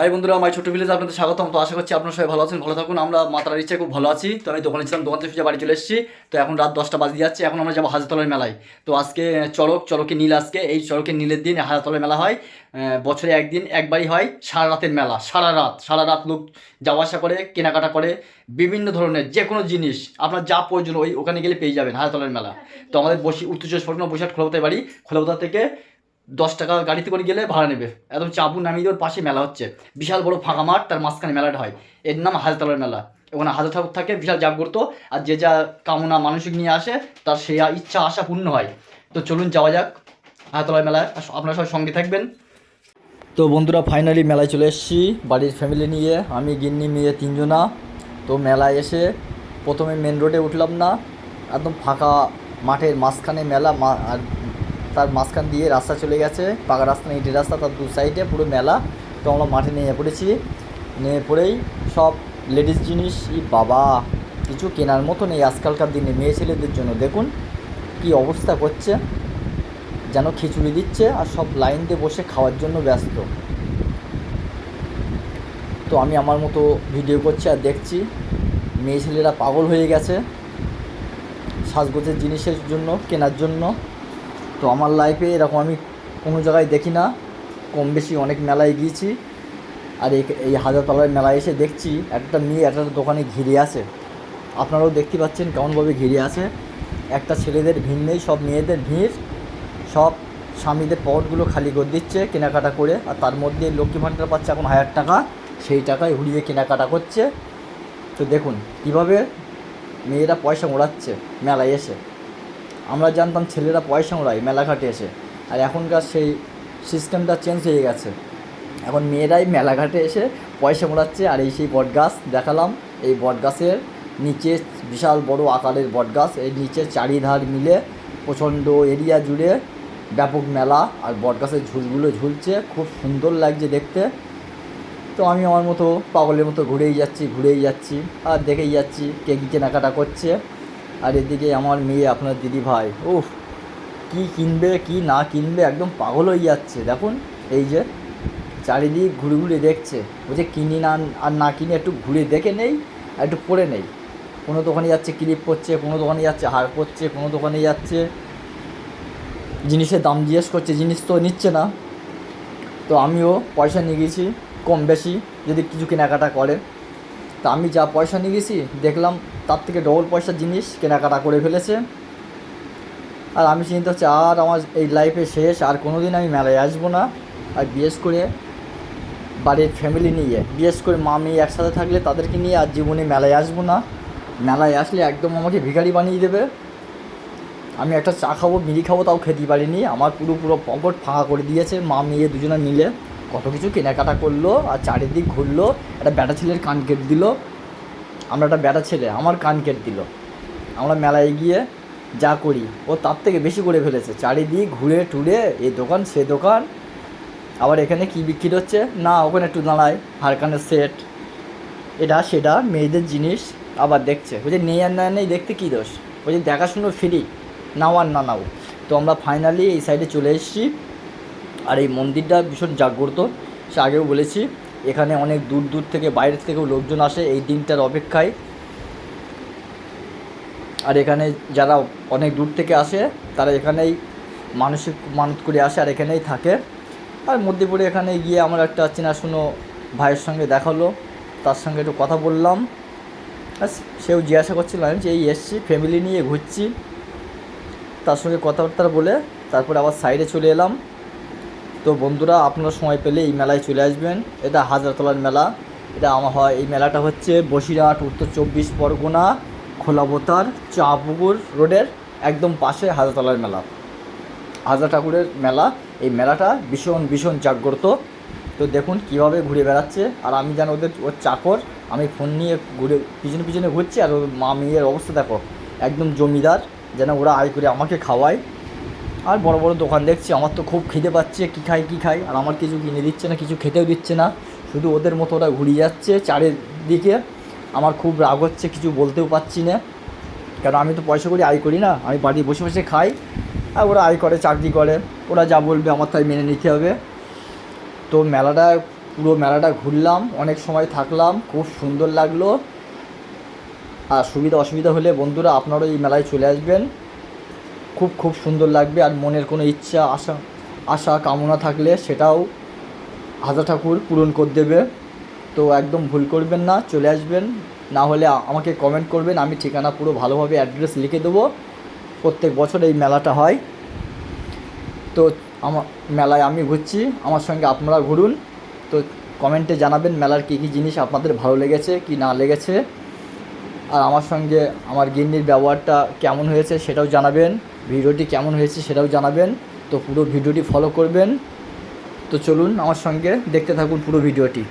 High বন্ধুরা আমার ছোট ভিলেজ আপনাদের স্বাগতম। তো আশা করছি আপনারা সবাই ভালো আছেন, ভালো থাকুন। আমরা মাতার ইচ্ছায় খুব ভালো আছি। তো আমি দোকানে ছিলাম, দোকান থেকে বাড়ি চলে এসেছি। তো এখন রাত দশটা বাজে যাচ্ছে, এখন আমরা যাব হাজারতলার মেলায়। তো আজকে চড়ক চড়কে নীল আজকে। এই চড়কে নীলের দিন হাজারতলার মেলা হয়। বছরে একদিন, একবারই হয় সারা রাতের মেলা, সারা রাত সারা রাত লোক যাওয়া আসা করে, কেনাকাটা করে, বিভিন্ন ধরনের যে কোনো জিনিস, আপনার যা প্রয়োজন ওই ওখানে গেলে পেয়ে যাবেন হাজারতলার মেলা। তো আমাদের বসি উত্তর চব্বিশ পরগনা বসিরহাট খোলাবতে বাড়ি খোলাবতা থেকে দশ টাকা গাড়িতে করে গেলে ভাড়া নেবে। একদম চাবু নামিয়ে দেওয়ার পাশে মেলা হচ্ছে। বিশাল বড় ফাঁকা মাঠ, তার মাঝখানে মেলাটা হয়। এর নাম হাজারতলার মেলা। ওখানে হাজার ঠাকুর থাকে, বিশাল জাগ্রত, আর যে যা কামনা মানসিক নিয়ে আসে, তার সেই ইচ্ছা, আশা পূর্ণ হয়। তো চলুন যাওয়া যাক হাজারতলার মেলায়। আপনারা সবাই সঙ্গে থাকবেন। তো বন্ধুরা ফাইনালি মেলায় চলে এসেছি। বাড়ির ফ্যামিলি নিয়ে, আমি, গিন্নি, মেয়ে তিনজনা। তো মেলায় এসে প্রথমে মেন রোডে উঠলাম না। একদম ফাঁকা মাঠের মাঝখানে মেলা আর তার মাঝখান দিয়ে রাস্তা চলে গেছে। পাকা রাস্তা ইটের রাস্তা তার দু সাইডে পুরো মেলা। তো আমরা মাঠে নিয়ে পড়েছি। নিয়ে পড়েই সব লেডিস জিনিস বাবা, কিছু কেনার মতো নেই। আজকালকার দিনে মেয়ে ছেলেদের জন্য। দেখুন কি অবস্থা করছে। যেন খিচুড়ি দিচ্ছে আর সব লাইন দিয়ে বসে খাওয়ার জন্য ব্যস্ত। তো আমি আমার মতো ভিডিও করছি আর দেখছি মেয়ে ছেলেরা পাগল হয়ে গেছে। সাজগোজের জিনিসের জন্য, কেনার জন্য। তো আমার লাইফে এরকম আমি কোনো জায়গায় দেখি না। কম বেশি অনেক মেলায় গিয়েছি। আর এই এই হাজারতলার মেলায় এসে দেখছি, একটা মেয়ে একটা দোকানে ঘিরে আছে। আপনারাও দেখতে পাচ্ছেন কেমনভাবে ঘিরে আছে। একটা ছেলেদের ভিড় নেই, সব মেয়েদের ভিড়। সব স্বামীদের পকেটগুলো খালি করে দিচ্ছে কেনাকাটা করে। আর তার মধ্যে লক্ষ্মী ভাণ্ডার পাচ্ছে এখন হাজার টাকা। সেই টাকায় উড়িয়ে কেনাকাটা করছে। তো দেখুন, কীভাবে মেয়েরা পয়সা ওড়াচ্ছে মেলায় এসে। আমরা জানতাম ছেলেরা পয়সা ওড়ায় মেলাঘাটে এসে। আর এখনকার সেই সিস্টেমটা চেঞ্জ হয়ে গেছে। এখন মেয়েরাই মেলাঘাটে এসে পয়সা মোড়াচ্ছে আর এই সেই বটগাছ দেখালাম, এই বটগাছের নিচে বিশাল বড় আকারের বটগাছ এই নিচে চারিধার মিলে প্রচণ্ড এরিয়া জুড়ে ব্যাপক মেলা, আর বটগাছের ঝুলগুলো ঝুলছে, খুব সুন্দর লাগছে দেখতে। তো আমি আমার মতো পাগলের মতো ঘুরেই যাচ্ছি ঘুরেই যাচ্ছি, আর দেখেই যাচ্ছি কে কী কেনাকাটা করছে। আর এদিকে আমার মেয়ে, আপনার দিদি ভাই, উফ, কী কিনবে, কি না কিনবে, একদম পাগল হয়ে যাচ্ছে। দেখুন, এই যে চারিদিক ঘুরে ঘুরে দেখছে। বলছে কিনি না, আর না কিনে একটু ঘুরে দেখে নেই, আর একটু পরে নেই। কোনো দোকানে যাচ্ছে, ক্লিপ করছে, কোনো দোকানে যাচ্ছে, হার করছে, কোনো দোকানে যাচ্ছে। জিনিসের দাম জিজ্ঞেস করছে, জিনিস তো নিচ্ছে না। তো আমিও পয়সা নিয়ে গেছি, কম বেশি, যদি কিছু কেনাকাটা করে। তা আমি যা পয়সা নিয়ে গেছি, দেখলাম তার থেকে ডবল পয়সার জিনিস কেনাকাটা করে ফেলেছে। আর আমি চিন্তা হচ্ছে আর আমার এই লাইফে শেষ, আর কোনো দিন আমি মেলায় আসব না। আর বিশেষ করে বাড়ির ফ্যামিলি নিয়ে, বিশেষ করে মা মেয়ে একসাথে থাকলে তাদেরকে নিয়ে আর জীবনে মেলায় আসব না। মেলায় আসলে একদম আমাকে ভিখারি বানিয়ে দেবে। আমি একটা চা খাব, বিড়ি খাব, তাও খেতে পারিনি। আমার পুরো পুরো পকেট ফাঁকা করে দিয়েছে মা মেয়ে দুজনে মিলে। কত কিছু কেনাকাটা করল, আর চারিদিক ঘুরলো। একটা ব্যাটা ছেলের কান কেটে দিল। আমরা একটা ব্যাটা ছেলে, আমার কান কেটে দিল। আমরা মেলায় গিয়ে যা করি, ও তার থেকে বেশি করে ফেলেছে। চারিদিক ঘুরে টুরে এই দোকান, সে দোকান। আবার এখানে কি বিক্রি হচ্ছে? না, ওখানে একটু দাঁড়ায়, হারকানের সেট এটা, সেটা, মেয়েদের জিনিস, আবার দেখছে। বলছে, নেই আর না, নেই, দেখতে কী দোষ? বলছে, দেখাশুনো ফ্রি নাও আর না নাও। তো আমরা ফাইনালি এই সাইডে চলে এসেছি। আর এই মন্দিরটা ভীষণ জাগ্রত। সে আগেও বলেছি এখানে অনেক দূর দূর থেকে বাইরের থেকেও লোকজন আসে এই দিনটার অপেক্ষায়। আর এখানে যারা অনেক দূর থেকে আসে, তারা এখানেই মানসিক মানত করে আসে আর এখানেই থাকে। আর মধ্যপুরে এখানে গিয়ে আমার একটা চেনাশুনো ভাইয়ের সঙ্গে দেখাল তার সঙ্গে একটু কথা বললাম। সেও জিজ্ঞাসা করছিল, আমি যে এই এসছি ফ্যামিলি নিয়ে ঘুরছি। তার সঙ্গে কথাবার্তা বলে তারপরে আবার সাইডে চলে এলাম। তো বন্ধুরা, আপনারা সময় পেলে এই মেলায় চলে আসবেন। এটা হাজারতলার মেলা। এটা আমার হয়, এই মেলাটা হচ্ছে বসিরহাট, উত্তর চব্বিশ পরগনা খোলাবতার চাপুকুর রোডের একদম পাশে হাজারতলার মেলা। হাজার ঠাকুরের মেলা। এই মেলাটা ভীষণ ভীষণ জাগ্রত। তো দেখুন কীভাবে ঘুরে বেড়াচ্ছে। আর আমি যেন ওদের, ওর চাকর। আমি ফোন নিয়ে ঘুরে, পিছনে পিছনে ঘুরছি। আর ওর মা মেয়ের অবস্থা দেখো, একদম জমিদার। যেন ওরা আয় করে আমাকে খাওয়ায়। আর বড় বড় দোকান দেখছি, আমার তো খুব খিদে পাচ্ছে, কী খাই কী খাই? আর আমার কিছু কিনে দিচ্ছে না, কিছু খেতেও দিচ্ছে না। শুধু ওদের মতো ওরা ঘুরিয়ে যাচ্ছে চারিদিকে আমার খুব রাগ হচ্ছে, কিছু বলতেও পারছি না। কারণ আমি তো পয়সা করি, আয় করি না। আমি বাড়ি বসে বসে খাই, আর ওরা আয় করে, চাকরি করে। ওরা যা বলবে আমার তাই মেনে নিতে হবে। তো মেলাটা, পুরো মেলাটা ঘুরলাম, অনেক সময় থাকলাম, খুব সুন্দর লাগল। আর সুবিধা, অসুবিধা হলে বন্ধুরা, আপনারাও এই মেলায় চলে আসবেন। খুব খুব সুন্দর লাগবে আর মনের কোনো ইচ্ছা, আশা আশা, কামনা থাকলে সেটাও হাজা ঠাকুর পূরণ করে দেবে। তো একদম ভুল করবেন না, চলে আসবেন। না হলে আমাকে কমেন্ট করবেন, আমি ঠিকানা পুরো ভালোভাবে অ্যাড্রেস লিখে দেবো। প্রত্যেক বছর এই মেলাটা হয়। তো আমার মেলায় আমি ঘুরছি, আমার সঙ্গে আপনারা ঘুরুন। তো কমেন্টে জানাবেন মেলার কী কী জিনিস আপনাদের ভালো লেগেছে, কি না লেগেছে। আর আমার সঙ্গে আমার গিন্নির ব্যবহারটা কেমন হয়েছে সেটাও জানাবেন। ভিডিওটি কেমন হয়েছে সেটাও জানাবেন। তো পুরো ভিডিওটি ফলো করবেন। তো চলুন আমার সঙ্গে দেখতে থাকুন পুরো ভিডিওটি।